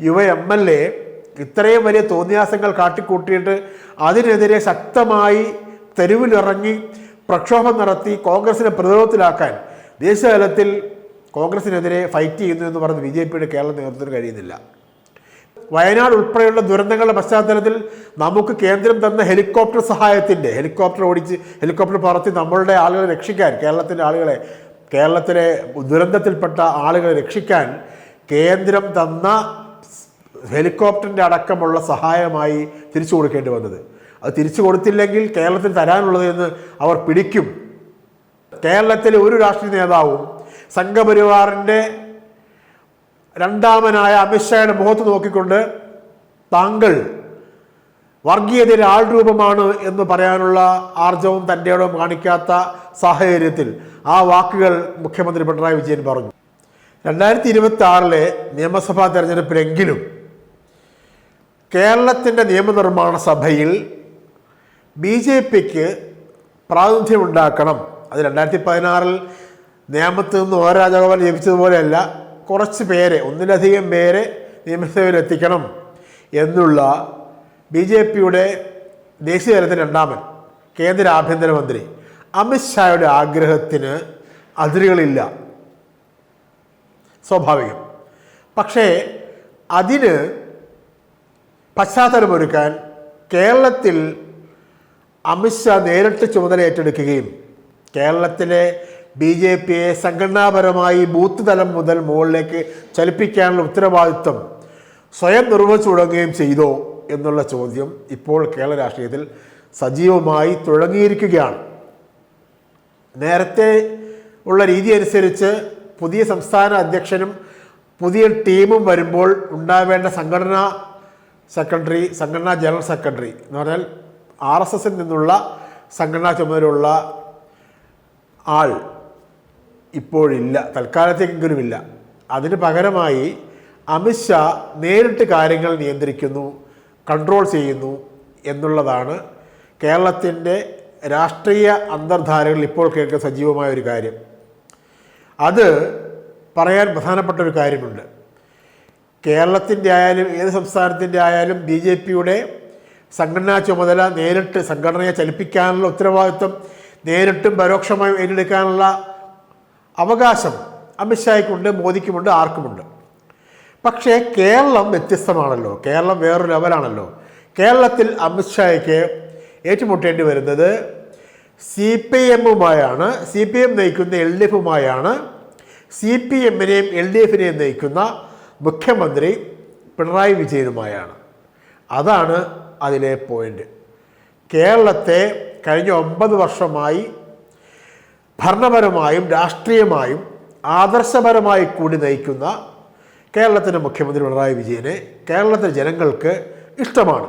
യുവ M L A ഇത്രയും വലിയ തോന്നിയാസങ്ങൾ കാട്ടിക്കൂട്ടിയിട്ട് അതിനെതിരെ ശക്തമായി തെരുവിലിറങ്ങി പ്രക്ഷോഭം നടത്തി കോൺഗ്രസിനെ പ്രതിരോധത്തിലാക്കാൻ ദേശീയതലത്തിൽ കോൺഗ്രസിനെതിരെ ഫൈറ്റ് ചെയ്യുന്നു എന്ന് പറഞ്ഞ് ബി ജെ പിയുടെ കേരള നേതൃത്വത്തിന് കഴിയുന്നില്ല. വയനാട് ഉൾപ്പെടെയുള്ള ദുരന്തങ്ങളുടെ പശ്ചാത്തലത്തിൽ നമുക്ക് കേന്ദ്രം തന്ന ഹെലികോപ്റ്റർ സഹായത്തിന്റെ ഹെലികോപ്റ്റർ ഓടിച്ച് ഹെലികോപ്റ്റർ പറത്തി നമ്മളുടെ ആളുകളെ രക്ഷിക്കാൻ കേരളത്തിന്റെ ആളുകളെ കേരളത്തിലെ ദുരന്തത്തിൽപ്പെട്ട ആളുകളെ രക്ഷിക്കാൻ കേന്ദ്രം തന്ന ഹെലികോപ്റ്ററിന്റെ അടക്കമുള്ള സഹായമായി തിരിച്ചു കൊടുക്കേണ്ടി വന്നത്. അത് തിരിച്ചു കൊടുത്തില്ലെങ്കിൽ കേരളത്തിന് തരാനുള്ളത് എന്ന് അവർ പിടിക്കും. കേരളത്തിലെ ഒരു രാഷ്ട്രീയ നേതാവും സംഘപരിവാറിന്റെ രണ്ടാമനായ അമിത്ഷായുടെ മുഖത്ത് നോക്കിക്കൊണ്ട് താങ്കൾ വർഗീയതയുടെ ആൾരൂപമാണ് എന്ന് പറയാനുള്ള ആർജവും തന്റെ ഇടവും കാണിക്കാത്ത സാഹചര്യത്തിൽ ആ വാക്കുകൾ മുഖ്യമന്ത്രി പിണറായി വിജയൻ പറഞ്ഞു. രണ്ടായിരത്തി ഇരുപത്തി ആറിലെ നിയമസഭാ തെരഞ്ഞെടുപ്പിലെങ്കിലും കേരളത്തിന്റെ നിയമനിർമ്മാണ സഭയിൽ ബി ജെ പിക്ക് പ്രാതിനിധ്യമുണ്ടാക്കണം. അത് രണ്ടായിരത്തി പതിനാറിൽ നിയമത്തിൽ നിന്ന് ഓരോ രാജഗോപാൽ ജപിച്ചതുപോലെയല്ല കുറച്ച് പേരെ ഒന്നിലധികം പേരെ നിയമസഭയിൽ എത്തിക്കണം എന്നുള്ള ബി ജെ പിയുടെ ദേശീയ രണ്ടാമൻ കേന്ദ്ര ആഭ്യന്തരമന്ത്രി അമിത്ഷായുടെ ആഗ്രഹത്തിന് അതിരുകളില്ല. സ്വാഭാവികം. പക്ഷേ അതിന് പശ്ചാത്തലമൊരുക്കാൻ കേരളത്തിൽ അമിത്ഷാ നേരിട്ട് ചുമതല ഏറ്റെടുക്കുകയും കേരളത്തിലെ ബി ജെ പിയെ സംഘടനാപരമായി ബൂത്ത് തലം മുതൽ മുകളിലേക്ക് ചലിപ്പിക്കാനുള്ള ഉത്തരവാദിത്വം സ്വയം നിർവഹിച്ചു തുടങ്ങുകയും ചെയ്തോ എന്നുള്ള ചോദ്യം ഇപ്പോൾ കേരള രാഷ്ട്രീയത്തിൽ സജീവമായി തുടങ്ങിയിരിക്കുകയാണ്. നേരത്തെ ഉള്ള രീതി അനുസരിച്ച് പുതിയ സംസ്ഥാന അധ്യക്ഷനും പുതിയ ടീമും വരുമ്പോൾ ഉണ്ടാവേണ്ട സംഘടനാ സെക്രട്ടറി സംഘടനാ ജനറൽ സെക്രട്ടറി എന്ന് പറഞ്ഞാൽ ആർ എസ് എസിൽ നിന്നുള്ള സംഘടനാ ചുമതലയുള്ള ആൾ ഇപ്പോഴില്ല തൽക്കാലത്തേക്കെങ്കിലും ഇല്ല. അതിന് പകരമായി അമിത്ഷാ നേരിട്ട് കാര്യങ്ങൾ നിയന്ത്രിക്കുന്നു കൺട്രോൾ ചെയ്യുന്നു എന്നുള്ളതാണ് കേരളത്തിന്റെ രാഷ്ട്രീയ അന്തർധാരകൾ ഇപ്പോൾ കേൾക്കുന്ന സജീവമായ ഒരു കാര്യം. അത് പറയാൻ പ്രധാനപ്പെട്ട ഒരു കാര്യമുണ്ട്. കേരളത്തിന്റെ ആയാലും ഏത് സംസ്ഥാനത്തിന്റെ ആയാലും ബി ജെ പിയുടെ സംഘടനാ ചുമതല നേരിട്ട് സംഘടനയെ ചലിപ്പിക്കാനുള്ള ഉത്തരവാദിത്വം നേരിട്ടും പരോക്ഷമായും ഏറ്റെടുക്കാനുള്ള അവകാശം അമിത്ഷായ്ക്കുണ്ട് മോദിക്കുമുണ്ട് ആർക്കുമുണ്ട്. പക്ഷേ കേരളം വ്യത്യസ്തമാണല്ലോ. കേരളം വേറൊരു ലെവലാണല്ലോ. കേരളത്തിൽ അമിത്ഷായ്ക്ക് ഏറ്റുമുട്ടേണ്ടി വരുന്നത് സി പി എമ്മുമായാണ്. സി പി എം നയിക്കുന്ന എൽ ഡി എഫുമായാണ്. സി പി എമ്മിനെയും എൽ ഡി എഫിനെയും നയിക്കുന്ന മുഖ്യമന്ത്രി പിണറായി വിജയനുമായാണ്. അതാണ് അതിലെ പോയിന്റ്. കേരളത്തെ കഴിഞ്ഞ ഒമ്പത് വർഷമായി ഭരണപരമായും രാഷ്ട്രീയമായും ആദർശപരമായി കൂടി നയിക്കുന്ന കേരളത്തിന്റെ മുഖ്യമന്ത്രി പിണറായി വിജയനെ കേരളത്തിലെ ജനങ്ങൾക്ക് ഇഷ്ടമാണ്.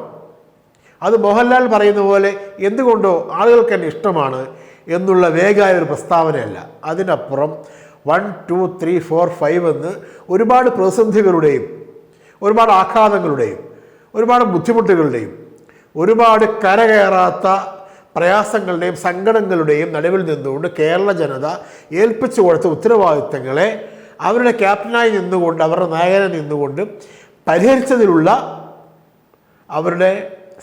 അത് മോഹൻലാൽ പറയുന്ന പോലെ എന്തുകൊണ്ടോ ആളുകൾക്ക് തന്നെ ഇഷ്ടമാണ് എന്നുള്ള വേഗമായ ഒരു പ്രസ്താവനയല്ല. അതിനപ്പുറം one two three four five എന്ന് ഒരുപാട് പ്രതിസന്ധികളുടെയും ഒരുപാട് ആഘാതങ്ങളുടെയും ഒരുപാട് ബുദ്ധിമുട്ടുകളുടെയും ഒരുപാട് കരകയറാത്ത പ്രയാസങ്ങളുടെയും സങ്കടങ്ങളുടെയും നടുവിൽ നിന്നുകൊണ്ട് കേരള ജനത ഏൽപ്പിച്ചു കൊടുത്ത ഉത്തരവാദിത്തങ്ങളെ അവരുടെ ക്യാപ്റ്റനായി നിന്നുകൊണ്ട് അവരുടെ നായകനെ നിന്നുകൊണ്ട് പരിഹരിച്ചതിലുള്ള അവരുടെ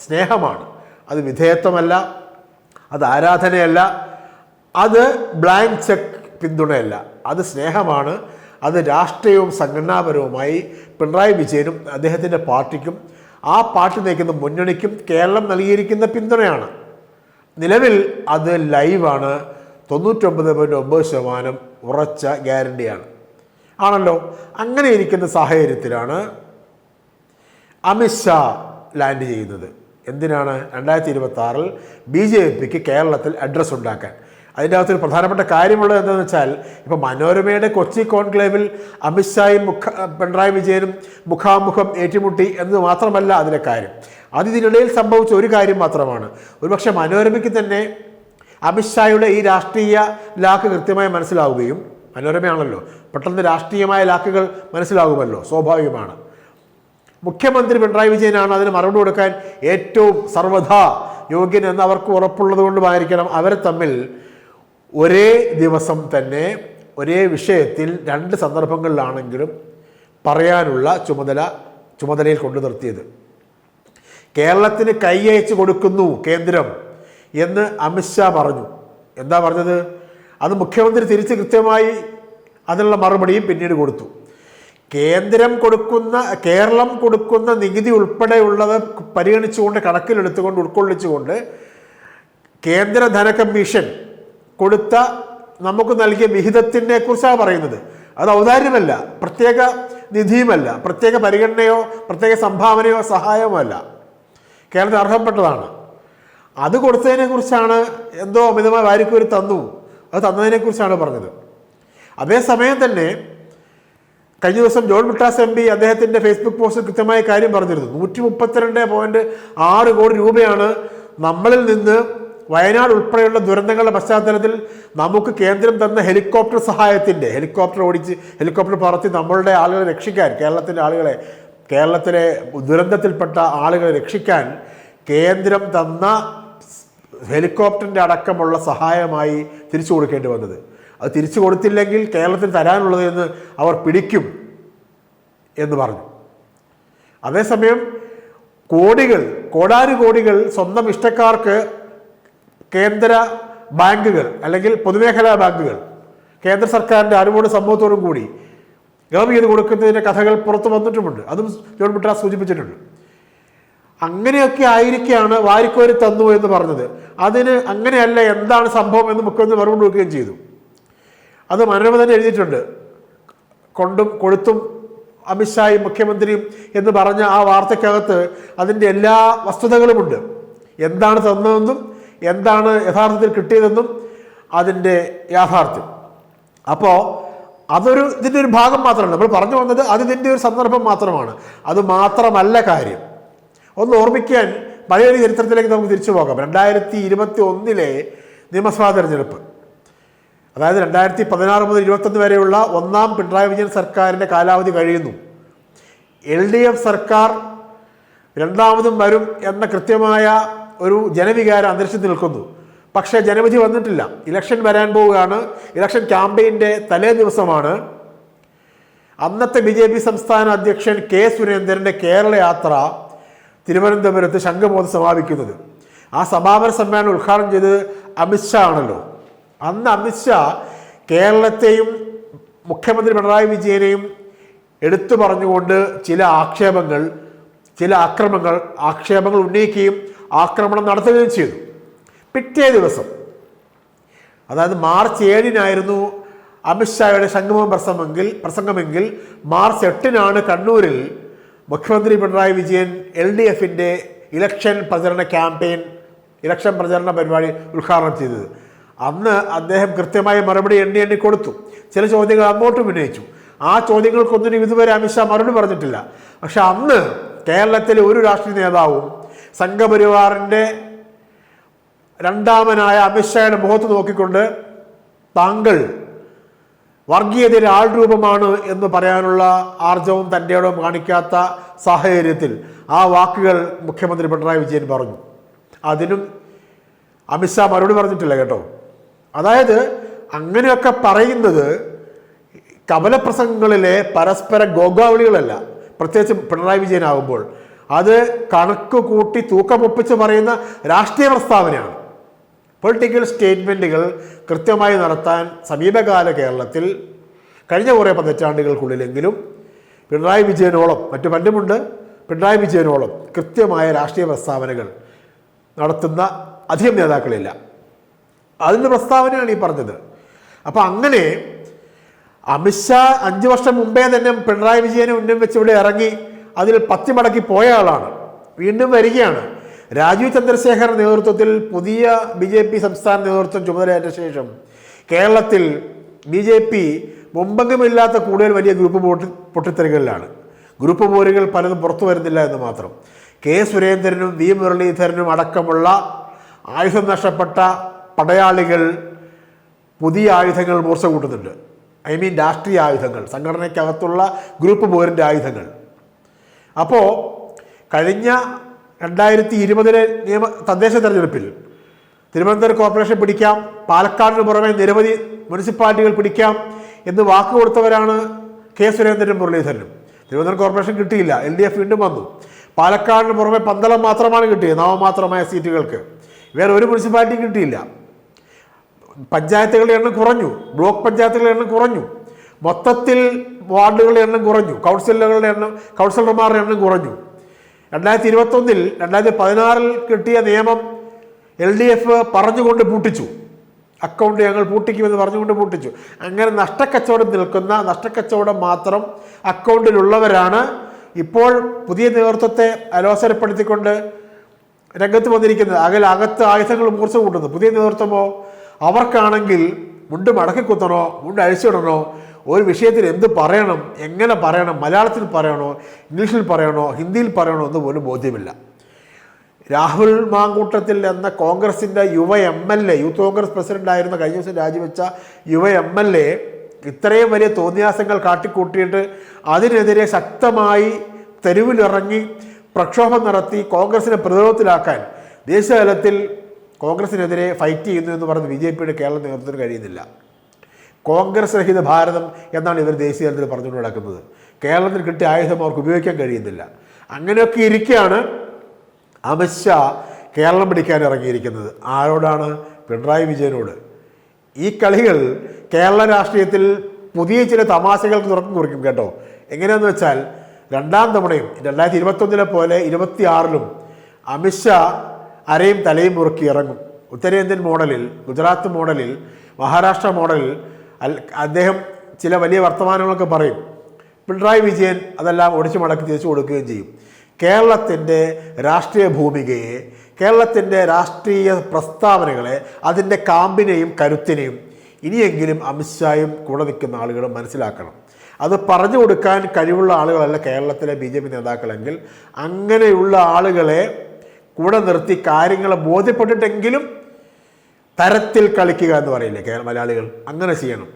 സ്നേഹമാണ്. അത് വിധേയത്വമല്ല അത് ആരാധനയല്ല അത് ബ്ലാങ്ക് ചെക്ക് പിന്തുണയല്ല. അത് സ്നേഹമാണ് അത് രാഷ്ട്രീയവും സംഘടനാപരവുമായി പിണറായി വിജയനും അദ്ദേഹത്തിന്റെ പാർട്ടിക്കും ആ പാർട്ടി നയിക്കുന്ന മുന്നണിക്കും കേരളം നൽകിയിരിക്കുന്ന പിന്തുണയാണ്. നിലവിൽ അത് ലൈവാണ് തൊണ്ണൂറ്റൊമ്പത് പോയിന്റ് ഒമ്പത് ശതമാനം ഉറച്ച ഗ്യാരണ്ടിയാണ്. ആണല്ലോ അങ്ങനെ ഇരിക്കുന്ന സാഹചര്യത്തിലാണ് അമിത്ഷാ ലാൻഡ് ചെയ്യുന്നത്. എന്തിനാണ്? രണ്ടായിരത്തി ഇരുപത്തി ആറിൽ ബി ജെ പിക്ക് കേരളത്തിൽ അഡ്രസ്സ് ഉണ്ടാക്കാൻ. അതിന്റെ അകത്തൊരു പ്രധാനപ്പെട്ട കാര്യമുള്ളത് എന്താണെന്ന് വെച്ചാൽ ഇപ്പോൾ മനോരമയുടെ കൊച്ചി കോൺക്ലേവിൽ അമിത്ഷായും മുഖ പിണറായി വിജയനും മുഖാമുഖം ഏറ്റുമുട്ടി എന്ന് മാത്രമല്ല അതിലെ കാര്യം. അത് ഇതിനിടയിൽ സംഭവിച്ച ഒരു കാര്യം മാത്രമാണ്. ഒരുപക്ഷെ മനോരമയ്ക്ക് തന്നെ അമിത്ഷായുടെ ഈ രാഷ്ട്രീയ ലാക്ക് കൃത്യമായി മനസ്സിലാവുകയും മനോരമയാണല്ലോ പെട്ടെന്ന് രാഷ്ട്രീയമായ ലാക്കുകൾ മനസ്സിലാകുമല്ലോ സ്വാഭാവികമാണ്. മുഖ്യമന്ത്രി പിണറായി വിജയനാണ് അതിന് മറുപടി കൊടുക്കാൻ ഏറ്റവും സർവധാ യോഗ്യൻ എന്ന് അവർക്ക് ഉറപ്പുള്ളത് കൊണ്ടുമായിരിക്കണം അവരെ തമ്മിൽ ഒരേ ദിവസം തന്നെ ഒരേ വിഷയത്തിൽ രണ്ട് സന്ദർഭങ്ങളിലാണെങ്കിലും പറയാനുള്ള ചുമതല ചുമതലയിൽ കൊണ്ടു നിർത്തിയത്. കേരളത്തിന് കൈയച്ചു കൊടുക്കുന്നു കേന്ദ്രം എന്ന് അമിത്ഷാ പറഞ്ഞു. എന്താ പറഞ്ഞത്? അത് മുഖ്യമന്ത്രി തിരിച്ച് കൃത്യമായി അതിനുള്ള മറുപടിയും പിന്നീട് കൊടുത്തു. കേന്ദ്രം കൊടുക്കുന്ന കേരളം കൊടുക്കുന്ന നികുതി ഉൾപ്പെടെയുള്ളത് പരിഗണിച്ചുകൊണ്ട് കണക്കിലെടുത്തുകൊണ്ട് ഉൾക്കൊള്ളിച്ചുകൊണ്ട് കേന്ദ്ര ധന കമ്മീഷൻ കൊടുത്ത നമുക്ക് നൽകിയ വിഹിതത്തിനെ കുറിച്ചാണ് പറയുന്നത്. അത് ഔദാര്യമല്ല പ്രത്യേക നിധിയുമല്ല പ്രത്യേക പരിഗണനയോ പ്രത്യേക സംഭാവനയോ സഹായമോ അല്ല. കേരളത്തിന് അർഹപ്പെട്ടതാണ്. അത് കൊടുത്തതിനെ കുറിച്ചാണ് എന്തോ അമിതമായ വാരിക്കൂരി തന്നു. അത് തന്നതിനെ കുറിച്ചാണ് പറഞ്ഞത്. അതേസമയം തന്നെ കഴിഞ്ഞ ദിവസം ജോൺ ബ്രിട്ടാസ് എം പി അദ്ദേഹത്തിന്റെ ഫേസ്ബുക്ക് പോസ്റ്റിൽ കൃത്യമായ കാര്യം പറഞ്ഞിരുന്നു. നൂറ്റി മുപ്പത്തിരണ്ട് പോയിന്റ് ആറ് കോടി രൂപയാണ് നമ്മളിൽ നിന്ന് വയനാട് ഉൾപ്പെടെയുള്ള ദുരന്തങ്ങളുടെ പശ്ചാത്തലത്തിൽ നമുക്ക് കേന്ദ്രം തന്ന ഹെലികോപ്റ്റർ സഹായത്തിന്റെ ഹെലികോപ്റ്റർ ഓടിച്ച് ഹെലികോപ്റ്റർ പറത്തി നമ്മളുടെ ആളുകളെ രക്ഷിക്കാൻ കേരളത്തിന്റെ ആളുകളെ കേരളത്തിലെ ദുരന്തത്തിൽപ്പെട്ട ആളുകളെ രക്ഷിക്കാൻ കേന്ദ്രം തന്ന ഹെലികോപ്റ്ററിന്റെ അടക്കമുള്ള സഹായമായി തിരിച്ചു കൊടുക്കേണ്ടി വന്നത്. അത് തിരിച്ചു കൊടുത്തില്ലെങ്കിൽ കേരളത്തിന് തരാനുള്ളത് എന്ന് അവർ പിടിക്കും എന്ന് പറഞ്ഞു. അതേസമയം കോടികൾ കോടാനുകോടികൾ സ്വന്തം ഇഷ്ടക്കാർക്ക് കേന്ദ്ര ബാങ്കുകൾ അല്ലെങ്കിൽ പൊതുമേഖലാ ബാങ്കുകൾ. കേന്ദ്ര സർക്കാരിന്റെ അറിവോട് സമൂഹത്തോടും കൂടി ഇളവ് ചെയ്ത് കൊടുക്കുന്നതിന്റെ കഥകൾ പുറത്തു വന്നിട്ടുമുണ്ട്. അതും ജോൺ മിട്രാസ് സൂചിപ്പിച്ചിട്ടുണ്ട്. അങ്ങനെയൊക്കെ ആയിരിക്കാണ് വാരിക്കോരി തന്നു എന്ന് പറഞ്ഞത്. അതിന് അങ്ങനെയല്ല എന്താണ് സംഭവം എന്ന് മുഖ്യമന്ത്രി മറുപടി കൊടുക്കുകയും ചെയ്തു. അത് മനോരമ തന്നെ എഴുതിയിട്ടുണ്ട്. കൊണ്ടും കൊടുത്തും അമിത്ഷായും മുഖ്യമന്ത്രിയും എന്ന് പറഞ്ഞ ആ വാർത്തയ്ക്കകത്ത് അതിന്റെ എല്ലാ വസ്തുതകളുമുണ്ട്. എന്താണ് തന്നതെന്നും എന്താണ് യഥാർത്ഥത്തിൽ കിട്ടിയതെന്നും അതിന്റെ യാഥാർത്ഥ്യം. അപ്പോൾ അതൊരു ഇതിന്റെ ഒരു ഭാഗം മാത്രമാണ് നമ്മൾ പറഞ്ഞു വന്നത് അത് ഇതിന്റെ ഒരു സന്ദർഭം മാത്രമാണ്. അത് മാത്രമല്ല കാര്യം. ഒന്ന് ഓർമ്മിക്കാൻ പഴയൊരു ചരിത്രത്തിലേക്ക് നമുക്ക് തിരിച്ചു പോകാം. രണ്ടായിരത്തി ഇരുപത്തി ഒന്നിലെ നിയമസഭാ തെരഞ്ഞെടുപ്പ്. അതായത് രണ്ടായിരത്തി പതിനാറ് മുതൽ ഇരുപത്തൊന്ന് വരെയുള്ള ഒന്നാം പിണറായി വിജയൻ സർക്കാരിന്റെ കാലാവധി കഴിയുന്നു. എൽ ഡി എഫ് സർക്കാർ രണ്ടാമതും വരും എന്ന കൃത്യമായ ഒരു ജനവികാരം അന്തരീക്ഷത്തിൽ നിൽക്കുന്നു. പക്ഷേ ജനവിധി വന്നിട്ടില്ല. ഇലക്ഷൻ വരാൻ പോവുകയാണ്. ഇലക്ഷൻ ക്യാമ്പയിന്റെ തലേ ദിവസമാണ്. അന്നത്തെ ബി ജെ പി സംസ്ഥാന അധ്യക്ഷൻ കെ സുരേന്ദ്രന്റെ കേരള യാത്ര തിരുവനന്തപുരത്ത് ശംഖുമോദ് സമാപിക്കുന്നത്. ആ സമാപന സമ്മേളനം ഉദ്ഘാടനം ചെയ്തത് അമിത്ഷാ ആണല്ലോ. അന്ന് അമിത്ഷാ കേരളത്തെയും മുഖ്യമന്ത്രി പിണറായി വിജയനെയും എടുത്തു പറഞ്ഞുകൊണ്ട് ചില ആക്ഷേപങ്ങൾ ചില അക്രമങ്ങൾ ആക്ഷേപങ്ങൾ ഉന്നയിക്കുകയും ആക്രമണം നടത്തുകയും ചെയ്തു. പിറ്റേ ദിവസം അതായത് മാർച്ച് ഏഴിനായിരുന്നു അമിത്ഷായുടെ സംഗമം പ്രസംഗമെങ്കിൽ പ്രസംഗമെങ്കിൽ മാർച്ച് എട്ടിനാണ് കണ്ണൂരിൽ മുഖ്യമന്ത്രി പിണറായി വിജയൻ എൽ ഡി എഫിന്റെ ഇലക്ഷൻ പ്രചരണ ക്യാമ്പയിൻ ഇലക്ഷൻ പ്രചരണ പരിപാടി ഉദ്ഘാടനം ചെയ്തത്. അന്ന് അദ്ദേഹം കൃത്യമായ മറുപടി എണ്ണി എണ്ണി കൊടുത്തു. ചില ചോദ്യങ്ങൾ അങ്ങോട്ടും ഉന്നയിച്ചു. ആ ചോദ്യങ്ങൾക്കൊന്നിനും ഇതുവരെ അമിത്ഷാ മറുപടി പറഞ്ഞിട്ടില്ല. പക്ഷെ അന്ന് കേരളത്തിലെ ഒരു രാഷ്ട്രീയ നേതാവും സംഘപരിവാറിന്റെ രണ്ടാമനായ അമിത്ഷായുടെ മുഖത്ത് നോക്കിക്കൊണ്ട് താങ്കൾ വർഗീയതയുടെ ആൾരൂപമാണ് എന്ന് പറയാനുള്ള ആർജവും തന്റെ ഇടവും കാണിക്കാത്ത സാഹചര്യത്തിൽ ആ വാക്കുകൾ മുഖ്യമന്ത്രി പിണറായി വിജയൻ പറഞ്ഞു. അതിനും അമിത്ഷാ മറുപടി പറഞ്ഞിട്ടില്ല കേട്ടോ. അതായത് അങ്ങനെയൊക്കെ പറയുന്നത് കമലപ്രസംഗങ്ങളിലെ പരസ്പര ഗോഗാവളികളല്ല. പ്രത്യേകിച്ച് പിണറായി വിജയനാകുമ്പോൾ അത് കണക്ക് കൂട്ടി തൂക്കമൊപ്പിച്ച് പറയുന്ന രാഷ്ട്രീയ പ്രസ്താവനയാണ്. പൊളിറ്റിക്കൽ സ്റ്റേറ്റ്മെന്റുകൾ കൃത്യമായി നടത്താൻ സമീപകാല കേരളത്തിൽ കഴിഞ്ഞ കുറേ പതിറ്റാണ്ടുകൾക്കുള്ളിലെങ്കിലും പിണറായി വിജയനോളം മറ്റു പണ്ടുമുണ്ട് പിണറായി വിജയനോളം കൃത്യമായ രാഷ്ട്രീയ പ്രസ്താവനകൾ നടത്തുന്ന അധികം നേതാക്കളില്ല. അതിന്റെ പ്രസ്താവനയാണ് ഈ പറഞ്ഞത്. അപ്പോൾ അങ്ങനെ അമിത്ഷാ അഞ്ച് വർഷം മുമ്പേ തന്നെ പിണറായി വിജയനെ ഉന്നം വെച്ച് ഇവിടെ ഇറങ്ങി അതിൽ പത്തി മടക്കി പോയ ആളാണ്. വീണ്ടും വരികയാണ്. രാജീവ് ചന്ദ്രശേഖർ നേതൃത്വത്തിൽ പുതിയ ബി ജെ പി സംസ്ഥാന നേതൃത്വം ചുമതലയേറ്റ ശേഷം കേരളത്തിൽ ബി ജെ പി മുമ്പെങ്കുമില്ലാത്ത കൂടുതൽ വലിയ ഗ്രൂപ്പ് പൊട്ടി പൊട്ടിത്തെറികളിലാണ്. ഗ്രൂപ്പ് പോരുകൾ പലതും പുറത്തു വരുന്നില്ല എന്ന് മാത്രം. കെ സുരേന്ദ്രനും വി മുരളീധരനും അടക്കമുള്ള ആയുധം നഷ്ടപ്പെട്ട പടയാളികൾ പുതിയ ആയുധങ്ങൾ മൂർച്ച കൂട്ടുന്നുണ്ട് ഐ മീൻ രാഷ്ട്രീയ ആയുധങ്ങൾ സംഘടനയ്ക്കകത്തുള്ള ഗ്രൂപ്പ് പോരിന്റെ ആയുധങ്ങൾ. അപ്പോൾ കഴിഞ്ഞ രണ്ടായിരത്തി ഇരുപതിലെ നിയമ തദ്ദേശ തെരഞ്ഞെടുപ്പിൽ തിരുവനന്തപുരം കോർപ്പറേഷൻ പിടിക്കാം പാലക്കാടിന് പുറമെ നിരവധി മുനിസിപ്പാലിറ്റികൾ പിടിക്കാം എന്ന് വാക്ക് കൊടുത്തവരാണ് കെ സുരേന്ദ്രനും മുരളീധരനും. തിരുവനന്തപുരം കോർപ്പറേഷൻ കിട്ടിയില്ല എൽ ഡി എഫ് വീണ്ടും വന്നു. പാലക്കാടിന് പുറമെ പന്തളം മാത്രമാണ് കിട്ടിയത് നാമമാത്രമായ സീറ്റുകൾക്ക്. വേറെ ഒരു മുനിസിപ്പാലിറ്റിയും കിട്ടിയില്ല. പഞ്ചായത്തുകളുടെ എണ്ണം കുറഞ്ഞു ബ്ലോക്ക് പഞ്ചായത്തുകളുടെ എണ്ണം കുറഞ്ഞു. മൊത്തത്തിൽ വാർഡുകളുടെ എണ്ണം കുറഞ്ഞു. കൗൺസിലറുകളുടെ എണ്ണം കൗൺസിലർമാരുടെ എണ്ണം കുറഞ്ഞു. രണ്ടായിരത്തി ഇരുപത്തൊന്നിൽ രണ്ടായിരത്തി പതിനാറിൽ കിട്ടിയ നിയമം എൽ ഡി എഫ് പറഞ്ഞുകൊണ്ട് പൂട്ടിച്ചു. അക്കൗണ്ട് ഞങ്ങൾ പൂട്ടിക്കുമെന്ന് പറഞ്ഞുകൊണ്ട് പൂട്ടിച്ചു. അങ്ങനെ നഷ്ടക്കച്ചവടം നിൽക്കുന്ന നഷ്ടക്കച്ചവടം മാത്രം അക്കൗണ്ടിലുള്ളവരാണ് ഇപ്പോൾ പുതിയ നേതൃത്വത്തെ അലോസരപ്പെടുത്തിക്കൊണ്ട് രംഗത്ത് വന്നിരിക്കുന്നത്. അകൽ അകത്ത് ആയുധങ്ങൾ മൂർച്ച കൂട്ടുന്നു പുതിയ നേതൃത്വമോ അവർക്കാണെങ്കിൽ മുണ്ട് മടക്കി കുത്തണോ മുണ്ട് അഴിച്ചിടണോ ഒരു വിഷയത്തിൽ എന്ത് പറയണം എങ്ങനെ പറയണം മലയാളത്തിൽ പറയണോ ഇംഗ്ലീഷിൽ പറയണോ ഹിന്ദിയിൽ പറയണോ എന്ന് പോലും ബോധ്യമില്ല. രാഹുൽ മാങ്കൂട്ടത്തിൽ എന്ന കോൺഗ്രസിന്റെ യുവ M L A youth Congress പ്രസിഡന്റായിരുന്ന കഴിഞ്ഞ ദിവസം രാജിവെച്ച യുവ എം എൽ എ ഇത്രയും വലിയ തോന്നിയാസങ്ങൾ കാട്ടിക്കൂട്ടിയിട്ട് അതിനെതിരെ ശക്തമായി തെരുവിലിറങ്ങി പ്രക്ഷോഭം നടത്തി കോൺഗ്രസിനെ പ്രതിരോധത്തിലാക്കാൻ ദേശീയതലത്തിൽ കോൺഗ്രസിനെതിരെ ഫൈറ്റ് ചെയ്യുന്നു എന്ന് പറഞ്ഞ് ബി ജെ പിയുടെ കേരള നേതൃത്വത്തിന് കഴിയുന്നില്ല. കോൺഗ്രസ് രഹിത ഭാരതം എന്നാണ് ഇവർ ദേശീയ തലത്തിൽ പറഞ്ഞുകൊണ്ട് നടക്കുന്നത്. കേരളത്തിൽ കിട്ടിയ ആയുധം അവർക്ക് ഉപയോഗിക്കാൻ കഴിയുന്നില്ല. അങ്ങനെയൊക്കെ ഇരിക്കുകയാണ് അമിത്ഷാ കേരളം പിടിക്കാൻ ഇറങ്ങിയിരിക്കുന്നത്. ആരോടാണ്? പിണറായി വിജയനോട്. ഈ കളികൾ കേരള രാഷ്ട്രീയത്തിൽ പുതിയ ചില തമാശകൾക്ക് തുറക്കം കുറിക്കും കേട്ടോ. എങ്ങനെയാണെന്ന് വെച്ചാൽ രണ്ടാം തവണയും രണ്ടായിരത്തി ഇരുപത്തൊന്നിലെ പോലെ ഇരുപത്തിയാറിലും അമിത്ഷാ അരയും തലയും മുറുക്കി ഇറങ്ങും. ഉത്തരേന്ത്യൻ മോഡലിൽ ഗുജറാത്ത് മോഡലിൽ മഹാരാഷ്ട്ര മോഡലിൽ അദ്ദേഹം ചില വലിയ വർത്തമാനങ്ങളൊക്കെ പറയും. പിണറായി വിജയൻ അതെല്ലാം ഒടിച്ചു മടക്കി തിരിച്ചു കൊടുക്കുകയും ചെയ്യും. കേരളത്തിന്റെ രാഷ്ട്രീയ ഭൂമികയെ കേരളത്തിന്റെ രാഷ്ട്രീയ പ്രസ്താവനകളെ അതിന്റെ കാമ്പിനെയും കരുത്തിനെയും ഇനിയെങ്കിലും അമിത്ഷായും കൂടെ നിൽക്കുന്ന ആളുകൾ മനസ്സിലാക്കണം. അത് പറഞ്ഞു കൊടുക്കാൻ കഴിവുള്ള ആളുകളല്ല കേരളത്തിലെ ബി ജെ പി നേതാക്കളെങ്കിൽ അങ്ങനെയുള്ള ആളുകളെ കൂടെ നിർത്തി കാര്യങ്ങളെ ബോധ്യപ്പെട്ടിട്ടെങ്കിലും തരത്തിൽ കളിക്കുക എന്ന് പറയില്ലേ കേരള മലയാളികൾ? അങ്ങനെ ചെയ്യണം.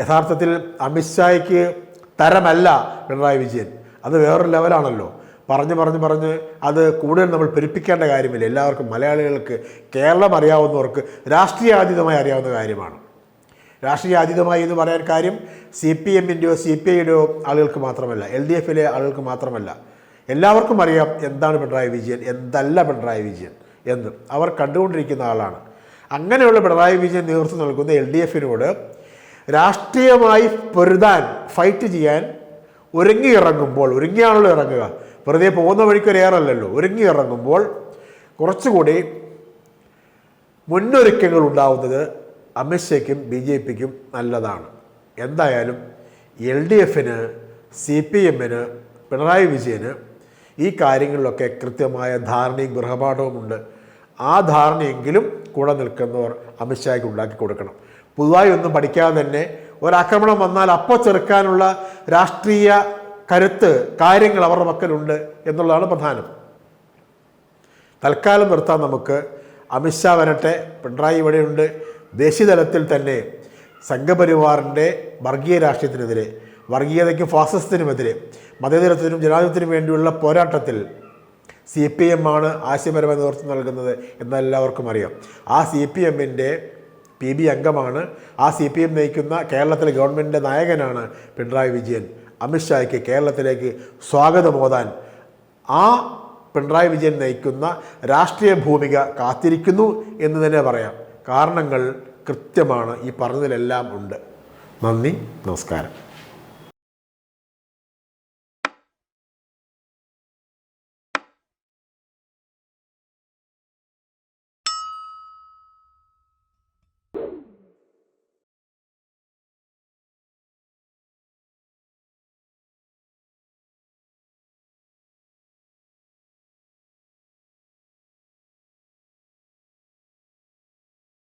യഥാർത്ഥത്തിൽ അമിത്ഷായ്ക്ക് തരമല്ല പിണറായി വിജയൻ. അത് വേറൊരു ലെവലാണല്ലോ. പറഞ്ഞ് പറഞ്ഞ് പറഞ്ഞ് അത് കൂടുതൽ നമ്മൾ പെരുപ്പിക്കേണ്ട കാര്യമില്ല. എല്ലാവർക്കും മലയാളികൾക്ക് കേരളം അറിയാവുന്നവർക്ക് രാഷ്ട്രീയാതീതമായി അറിയാവുന്ന കാര്യമാണ്. രാഷ്ട്രീയാതീതമായി എന്ന് പറയാൻ കാര്യം സി പി എമ്മിന്റെയോ സി പി ഐയുടെയോ ആളുകൾക്ക് മാത്രമല്ല എൽ ഡി എഫിലെ ആളുകൾക്ക് മാത്രമല്ല. എല്ലാവർക്കും അറിയാം എന്താണ് പിണറായി വിജയൻ എന്തല്ല പിണറായി വിജയൻ എന്ന്. അവർ കണ്ടുകൊണ്ടിരിക്കുന്ന ആളാണ്. അങ്ങനെയുള്ള പിണറായി വിജയൻ നേതൃത്വം നൽകുന്ന എൽ ഡി എഫിനോട് രാഷ്ട്രീയമായി പൊരുതാൻ ഫൈറ്റ് ചെയ്യാൻ ഒരുങ്ങി ഇറങ്ങുമ്പോൾ ഒരുങ്ങിയാണല്ലോ ഇറങ്ങുക. വെറുതെ പോകുന്ന വഴിക്ക് ഒരു ഏറല്ലല്ലോ. ഒരുങ്ങി ഇറങ്ങുമ്പോൾ കുറച്ചുകൂടി മുന്നൊരുക്കങ്ങൾ ഉണ്ടാവുന്നത് അമിത്ഷയ്ക്കും ബി ജെ പിക്കും നല്ലതാണ്. എന്തായാലും എൽ ഡി എഫിന് സി പി എമ്മിന് പിണറായി വിജയന് ഈ കാര്യങ്ങളിലൊക്കെ കൃത്യമായ ധാരണയും ഗൃഹപാഠവുമുണ്ട് ആ ധാരണയെങ്കിലും കൂടെ നിൽക്കുന്നവർ അമിത്ഷായ്ക്ക് ഉണ്ടാക്കി കൊടുക്കണം. പുതുതായി ഒന്നും പഠിക്കാതെ തന്നെ ഒരാക്രമണം വന്നാൽ അപ്പോൾ ചെറുക്കാനുള്ള രാഷ്ട്രീയ കരുത്ത് കാര്യങ്ങൾ അവരുടെ പക്കലുണ്ട് എന്നുള്ളതാണ് പ്രധാനം. തൽക്കാലം നിർത്താൻ നമുക്ക്. അമിത്ഷാ വരട്ടെ. പിണറായി ഇവിടെയുണ്ട്. ദേശീയതലത്തിൽ തന്നെ സംഘപരിവാറിന്റെ വർഗീയ രാഷ്ട്രീയത്തിനെതിരെ വർഗീയതയ്ക്കും ഫാസിസത്തിനുമെതിരെ മതേതരത്തിനും ജനാധിപത്യത്തിനും വേണ്ടിയുള്ള പോരാട്ടത്തിൽ സി പി എം ആണ് ആശയപരമായ നേതൃത്വം നൽകുന്നത് എന്നെല്ലാവർക്കും അറിയാം. ആ സി പി എമ്മിന്റെ പി ബി അംഗമാണ്. ആ സി പി എം നയിക്കുന്ന കേരളത്തിലെ ഗവൺമെന്റിന്റെ നായകനാണ് പിണറായി വിജയൻ. അമിത്ഷായ്ക്ക് കേരളത്തിലേക്ക് സ്വാഗതമോതാൻ ആ പിണറായി വിജയൻ നയിക്കുന്ന രാഷ്ട്രീയ ഭൂമിക കാത്തിരിക്കുന്നു എന്ന് തന്നെ പറയാം. കാരണങ്ങൾ കൃത്യമാണ്. ഈ പറഞ്ഞതിലെല്ലാം ഉണ്ട്. നന്ദി. നമസ്കാരം.